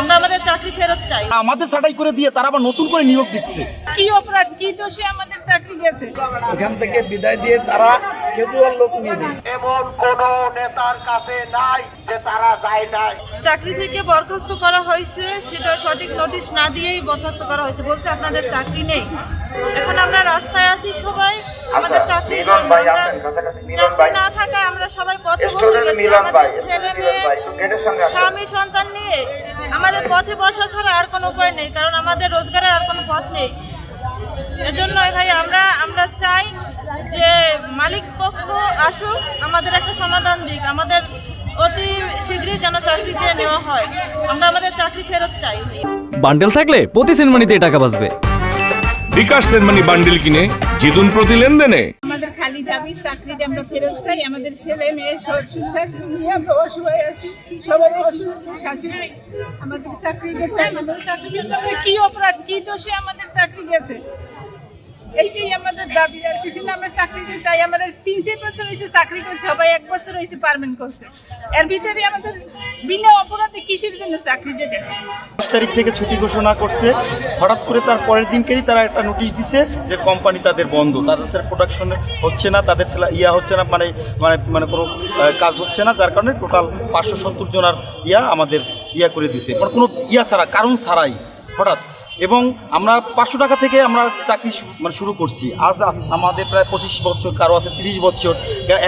আমরা আমাদের চাকরি ফেরত চাই। আমাদের ছাঁটাই করে দিয়ে তারা আবার নতুন করে নিয়োগ দিচ্ছে। কি অপরাধ? কি দোষে আমাদের চাকরি গেছে? এখান থেকে বিদায় দিয়ে তারা কেজুয়াল লোক নিয়ে এমন কোন নেতার কাছে নাই যে তারা যায় নাই। চাকরি থেকে বরখাস্ত করা হয়েছে সেটা সঠিক নোটিশ না দিয়েই বরখাস্ত করা হয়েছে। বলছে আপনাদের চাকরি নেই। এখন আমরা রাস্তায় আছি সবাই। আমাদের চাকরি আচ্ছা। চাকরি না থাকায় আমরা সবাই পথে বসে স্টুডেন্ট মিলন আমাদের ভাই, ছেলে মেয়ে গেটের সামনে স্বামী সন্তান নিয়ে আমাদের পথে বসা ছাড়া আর কোনো উপায় নেই কারণ আমাদের রোজগারের আর কোনো পথ নেই। এজন্য ভাই আমরা আমরা চাই যে মালিক পক্ষ আসুক আমাদের একটা সমাধান দিক। আমাদের অতি শীঘ্রই যেন চাকরি দিয়ে নেওয়া হয়। আমরা আমাদের চাকরি ফেরত চাই। বান্ডেল থাকলে প্রতি সেনমানিতে টাকা বাঁচবে। বিকাশ সেনমানি বান্ডিল কিনে জিতুন প্রতি লেনদেনে। আমাদের খালি দাবি, চাকরিটা আমরা ফেরত চাই। আমাদের ছেলে, মেয়ে শাশুড়ি নিয়ে আমরা অসহায় আছি। সবাই অসুস্থ, শাশুড়ি আমাদের চাকরিটা চাই আমাদের চাকরি কি অপরাধ, কি দোষে আমাদের চাকরি গেছে এইটাই আমাদের দাবি আর কিছু না আমরা চাকরিটা চাই। আমাদের তিন চার বছর হয়েছে চাকরি করছে সবাই এক বছর হয়েছে পারমেন্ট করছে। এর ভিতরে আমাদের বিনা অপরাধে কিসের জন্য চাকরিটা গেছে দশ তারিখ থেকে ছুটি ঘোষণা করছে। হঠাৎ করে তার পরের দিনকেই তারা একটা নোটিশ দিছে যে কোম্পানি তাদের বন্ধ। তাদের প্রোডাকশন হচ্ছে না, তাদের ইয়া হচ্ছে না মানে মানে মানে কোনো কাজ হচ্ছে না, যার কারণে টোটাল পাঁচশো সত্তর জনার ইয়া আমাদের ইয়া করে দিছে। মানে কোনো ইয়া ছাড়া, কারণ ছাড়াই, হঠাৎ। এবং আমরা পাঁচশো টাকা থেকে আমরা চাকরি মানে শুরু করছি। আজ আমাদের প্রায় পঁচিশ বছর, কারও আছে তিরিশ বছর।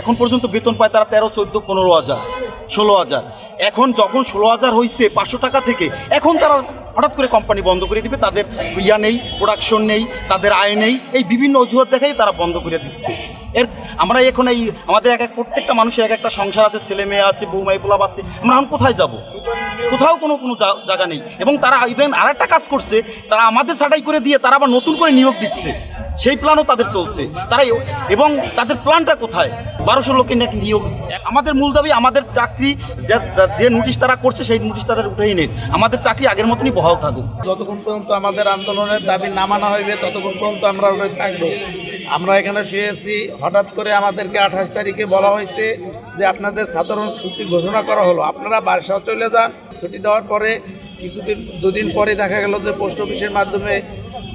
এখন পর্যন্ত বেতন পায় তারা তেরো, চোদ্দ, পনেরো হাজার, ষোলো হাজার। এখন যখন ষোলো হাজার হয়েছে পাঁচশো টাকা থেকে, এখন তারা হঠাৎ করে কোম্পানি বন্ধ করে দিবে, তাদের ইয়া নেই প্রোডাকশন নেই, তাদের আয় নেই, এই বিভিন্ন অজুহাত দেখাই তারা বন্ধ করে দিচ্ছে। এর আমরা এখন এই আমাদের এক এক প্রত্যেকটা মানুষের এক একটা সংসার আছে, ছেলে মেয়ে আছে, বউ মাই পোলাপ আছে, আমরা এখন কোথায় যাব? কোথাও কোনো কোনো জায়গা নেই। এবং তারা ইভেন আর একটা কাজ করছে, তারা আমাদের সাটাই করে দিয়ে তারা আবার নতুন করে নিয়োগ দিচ্ছে। সেই প্ল্যানও তাদের চলছে। তারা এবং তাদের প্ল্যানটা কোথায়? বারোশো লোকের নাকি নিয়োগ আমাদের মূল দাবি, আমাদের চাকরি যে- নোটিশ তারা করছে, সেই নোটিশ তাদের উঠেই নেই। আমাদের চাকরি আগের মতনই বহাল থাকুক। যতক্ষণ পর্যন্ত আমাদের আন্দোলনের দাবি না মানা হইবে, ততক্ষণ পর্যন্ত আমরা ওখানে থাকব। আমরা এখানে শুয়েছি, হঠাৎ করে আমাদেরকে আঠাশ তারিখে বলা হয়েছে যে আপনাদের সাধারণ ছুটি ঘোষণা করা হলো। আপনারা বাসা চলে যান। ছুটি দেওয়ার পরে কিছুদিন দুদিন পরে দেখা গেল যে পোস্ট অফিসের মাধ্যমে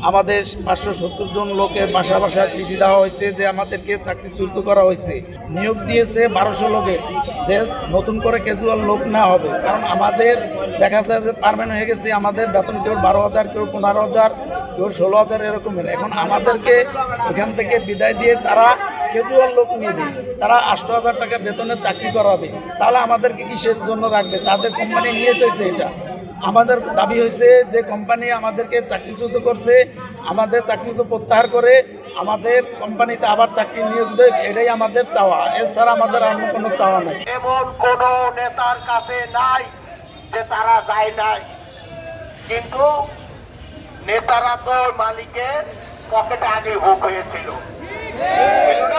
আমাদের পাঁচশো সত্তর জন লোকের বাসা বাসায় চিঠি দেওয়া হয়েছে যে আমাদেরকে চাকরিচ্যুত করা হয়েছে। নিয়োগ দিয়েছে বারোশো লোকের। যে নতুন করে ক্যাজুয়াল লোক না হবে। কারণ আমাদের দেখা যায় যে পারমেন্ট হয়ে গেছে। আমাদের বেতন কেউ বারো হাজার, কেউ পনেরো হাজার, কেউ ষোলো হাজার এরকমের। এখন আমাদেরকে এখান থেকে বিদায় দিয়ে তারা ক্যাজুয়াল লোক নিয়ে নেয় তারা আষ্ট হাজার টাকা বেতনে চাকরি করাবে। তাহলে আমাদেরকে কিসের জন্য রাখবে? তাদের কোম্পানি নিয়ে হয়েছে এটা। আমাদের দাবি হয়েছে যে কোম্পানি আমাদেরকে চাকরিচ্যুত করছে, আমাদের চাকরিকে প্রত্যাহার করে আমাদের কোম্পানিতে আবার চাকরি নিয়োগ দেয়, এটাই আমাদের চাওয়া। এছাড়া আমাদের অন্য কোনো চাওয়া নাই। এমন কোন নেতার কাছে নাই যে তারা যায় নাই। কিন্তু নেতারা তো মালিকের পকেটে আগে বুক হয়েছিল। ছিল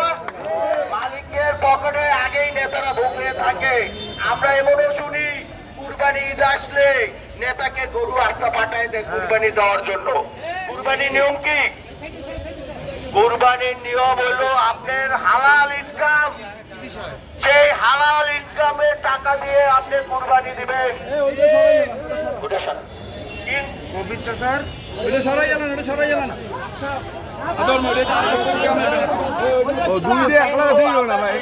মালিকের পকেটে আগেই নেতারা বুক হয়ে থাকে। আমরা এমনও শুনি, কুরবানি ঈদ আসলে নেতাকে গরু আটকা পাঠায় দেয় কুরবানি দেওয়ার জন্য। কুরবানির নিয়ম কি? কুরবানির নিয়ম হলো আপনার হালাল ইনকাম সেই হালাল ইনকামের টাকা দিয়ে আপনি কুরবানি দিবেন। ওটা সরান। কিন- দুই দিয়ে একলা দুই না ভাই